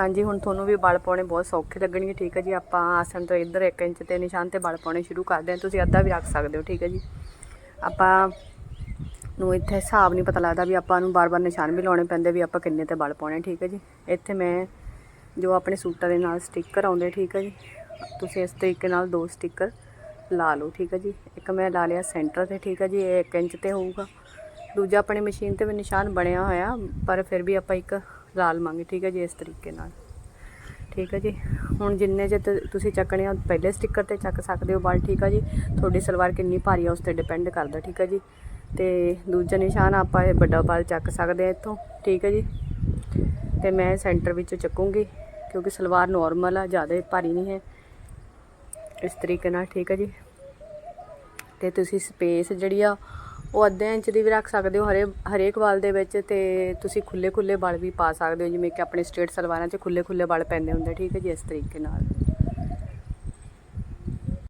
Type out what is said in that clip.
ਹਾਂਜੀ, ਹੁਣ ਤੁਹਾਨੂੰ ਵੀ ਬਲ ਪਾਉਣੇ ਬਹੁਤ ਸੌਖੇ ਲੱਗਣਗੇ, ਠੀਕ ਹੈ ਜੀ? ਆਪਾਂ ਆਸਣ ਤੋਂ ਇੱਧਰ 1 ਇੰਚ ਤੇ ਨਿਸ਼ਾਨ ਤੇ ਬਲ ਪਾਉਣੇ ਸ਼ੁਰੂ ਕਰਦੇ ਹਾਂ। ਤੁਸੀਂ ਅੱਧਾ ਵੀ ਰੱਖ ਸਕਦੇ ਹੋ, ਠੀਕ ਹੈ ਜੀ? ਆਪਾਂ ਨੂੰ ਇੱਥੇ ਹਿਸਾਬ ਨਹੀਂ ਪਤਾ ਲੱਗਦਾ ਵੀ ਆਪਾਂ ਨੂੰ ਬਾਰ-ਬਾਰ ਨਿਸ਼ਾਨ ਵੀ ਲਾਉਣੇ ਪੈਂਦੇ ਵੀ ਆਪਾਂ ਕਿੰਨੇ ਤੇ ਬਲ ਪਾਉਣੇ, ਠੀਕ ਹੈ ਜੀ? ਇੱਥੇ ਮੈਂ ਜੋ ਆਪਣੇ ਸੂਟਾਂ ਦੇ ਨਾਲ ਸਟicker ਆਉਂਦੇ, ਠੀਕ ਹੈ ਜੀ? ਤੁਸੀਂ ਇਸ ਤਰੀਕੇ ਨਾਲ ਦੋ ਸਟicker ਲਾ ਲਓ, ਠੀਕ ਹੈ ਜੀ? ਇੱਕ ਮੈਂ ਲਾ ਲਿਆ ਸੈਂਟਰ ਤੇ, ਠੀਕ ਹੈ ਜੀ? ਇਹ 1 ਇੰਚ ਤੇ ਹੋਊਗਾ। ਦੂਜਾ ਆਪਣੀ ਮਸ਼ੀਨ ਤੇ ਵੀ ਨਿਸ਼ਾਨ ਬਣਿਆ ਹੋਇਆ, ਪਰ ਫਿਰ ਵੀ ਆਪਾਂ ਇੱਕ ਲਾ ਲਵਾਂਗੇ ਠੀਕ ਹੈ ਜੀ, ਇਸ ਤਰੀਕੇ ਨਾਲ। ਠੀਕ ਹੈ ਜੀ, ਹੁਣ ਜਿੰਨੇ ਜੇ ਤੇ, ਤੁਸੀਂ ਚੱਕਣੇ ਆ, ਪਹਿਲੇ ਸਟicker ਤੇ ਚੱਕ ਸਕਦੇ ਹੋ ਬਲ, ਠੀਕ ਹੈ ਜੀ। ਤੁਹਾਡੀ ਸਲਵਾਰ ਕਿੰਨੀ ਭਾਰੀ ਆ, ਉਸ ਤੇ ਡਿਪੈਂਡ ਕਰਦਾ, ਠੀਕ ਹੈ ਜੀ। ਤੇ ਦੂਜਾ ਨਿਸ਼ਾਨ, ਆਪਾਂ ਇਹ ਵੱਡਾ ਬਲ ਚੱਕ ਸਕਦੇ ਆ ਇੱਥੋਂ, ਠੀਕ ਹੈ ਜੀ। ਤੇ ਮੈਂ ਸੈਂਟਰ ਵਿੱਚੋਂ ਚੱਕੂੰਗੀ, ਕਿਉਂਕਿ ਸਲਵਾਰ ਨਾਰਮਲ ਆ, ਜ਼ਿਆਦਾ ਭਾਰੀ ਨਹੀਂ ਹੈ। ਇਸ ਤਰੀਕੇ ਨਾਲ, ਠੀਕ ਹੈ ਜੀ। ਤੇ ਤੁਸੀਂ ਸਪੇਸ ਜਿਹੜੀ ਆ, ਉਹ ਅੱਧੇ ਇੰਚ ਦੀ ਵੀ ਰੱਖ ਸਕਦੇ ਹੋ ਹਰੇ, ਹਰੇਕ ਵਾਲ ਦੇ ਵਿੱਚ ਤੇ ਤੁਸੀਂ ਖੁੱਲੇ ਖੁੱਲੇ ਵਾਲ ਵੀ ਪਾ ਸਕਦੇ ਹੋ, ਜਿਵੇਂ ਕਿ ਆਪਣੇ ਸਟੇਟ ਸਲਵਾਰਾਂ 'ਚ ਖੁੱਲੇ ਖੁੱਲੇ ਵਾਲ ਪੈਂਦੇ ਹੁੰਦੇ, ਠੀਕ ਹੈ ਜੀ, ਇਸ ਤਰੀਕੇ ਨਾਲ।